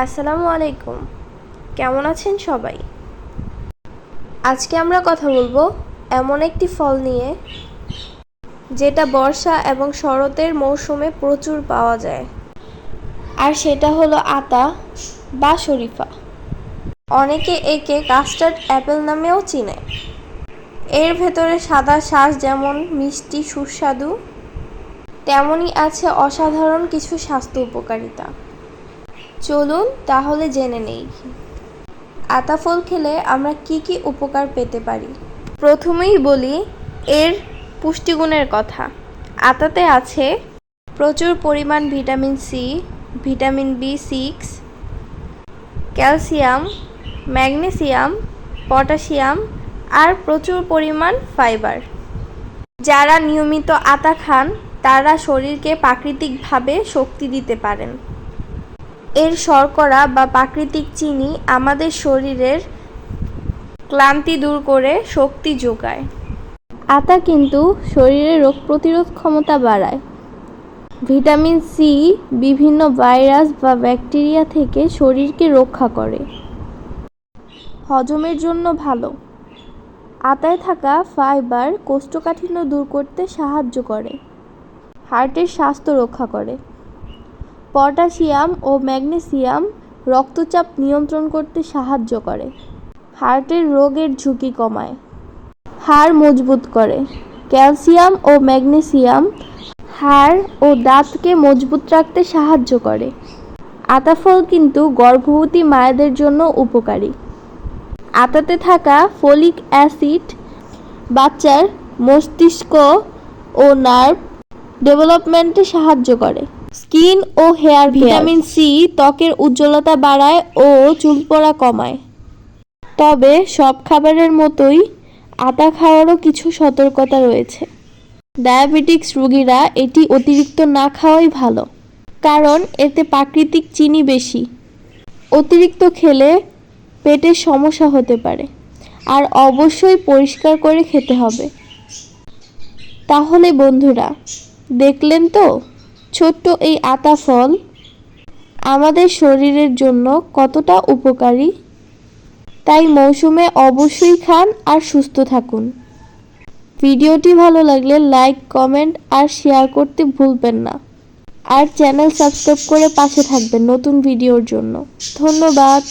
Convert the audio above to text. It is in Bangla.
আসসালামু আলাইকুম। কেমন আছেন সবাই? আজকে আমরা কথা বলব এমন একটি ফল নিয়ে, যেটা বর্ষা এবং শরতের মৌসুমে প্রচুর পাওয়া যায়। আর সেটা হলো আতা বা শরীফা। অনেকে একে কাস্টার্ড অ্যাপেল নামেও চিনে। এর ভেতরে সাদা শ্বাস যেমন মিষ্টি, সুস্বাদু, তেমনই আছে অসাধারণ কিছু স্বাস্থ্য উপকারিতা। চলুন তাহলে জেনে নেই। আতা ফল খেলে আমরা কি কি উপকার পেতে পারি? প্রথমেই বলি, এর পুষ্টিগুণের কথা। আতাতে আছে প্রচুর পরিমাণ vitamin C, vitamin B six, calcium, magnesium, potassium আর প্রচুর পরিমাণ ফাইবার। যারা নিয়মিত আতা খান, তারা শরীরকে প্রাকৃতিকভাবে শক্তি দিতে পারেন। এর শর্করা বা প্রাকৃতিক চিনি আমাদের শরীরের ক্লান্তি দূর করে শক্তি যোগায়। আতা কিন্তু শরীরের রোগ প্রতিরোধ ক্ষমতা বাড়ায়। ভিটামিন সি বিভিন্ন ভাইরাস বা ব্যাকটেরিয়া থেকে শরীরকে রক্ষা করে। হজমের জন্য ভালো। আতায় থাকা ফাইবার কোষ্ঠকাঠিন্য দূর করতে সাহায্য করে। হার্টের স্বাস্থ্য রক্ষা করে। পটাশিয়াম ও ম্যাগনেসিয়াম রক্তচাপ নিয়ন্ত্রণ করতে সাহায্য করে। হার্টের রোগের ঝুঁকি কমায়। হাড় মজবুত করে। ক্যালসিয়াম ও ম্যাগনেসিয়াম হাড় ও দাঁতকে মজবুত রাখতে সাহায্য করে। আতাফল কিন্তু গর্ভবতী মায়েদের জন্য উপকারী। আতাতে থাকা ফলিক অ্যাসিড বাচ্চার মস্তিষ্ক ও নার্ভ ডেভেলপমেন্টে সাহায্য করে। স্কিন ও হেয়ার ভিটামিন সি ত্বকের উজ্জ্বলতা বাড়ায় ও চুল পড়া কমায়। তবে সব খাবারের মতোই আটা খাওয়ারও কিছু সতর্কতা রয়েছে। ডায়াবেটিক্স রোগীরা এটি অতিরিক্ত না খাওয়াই ভালো কারণ এতে প্রাকৃতিক চিনি বেশি। অতিরিক্ত খেলে পেটের সমস্যা হতে পারে আর অবশ্যই পরিষ্কার করে খেতে হবে। তাহলে বন্ধুরা দেখলেন তো? ছোট্ট এই আতা ফল আমাদের শরীরের জন্য কতটা উপকারী? তাই মৌসুমে অবশ্যই খান আর সুস্থ থাকুন। ভিডিওটি ভালো লাগলে লাইক, কমেন্ট আর শেয়ার করতে ভুলবেন না। আর চ্যানেল সাবস্ক্রাইব করে পাশে থাকবেন নতুন ভিডিওর জন্য। ধন্যবাদ।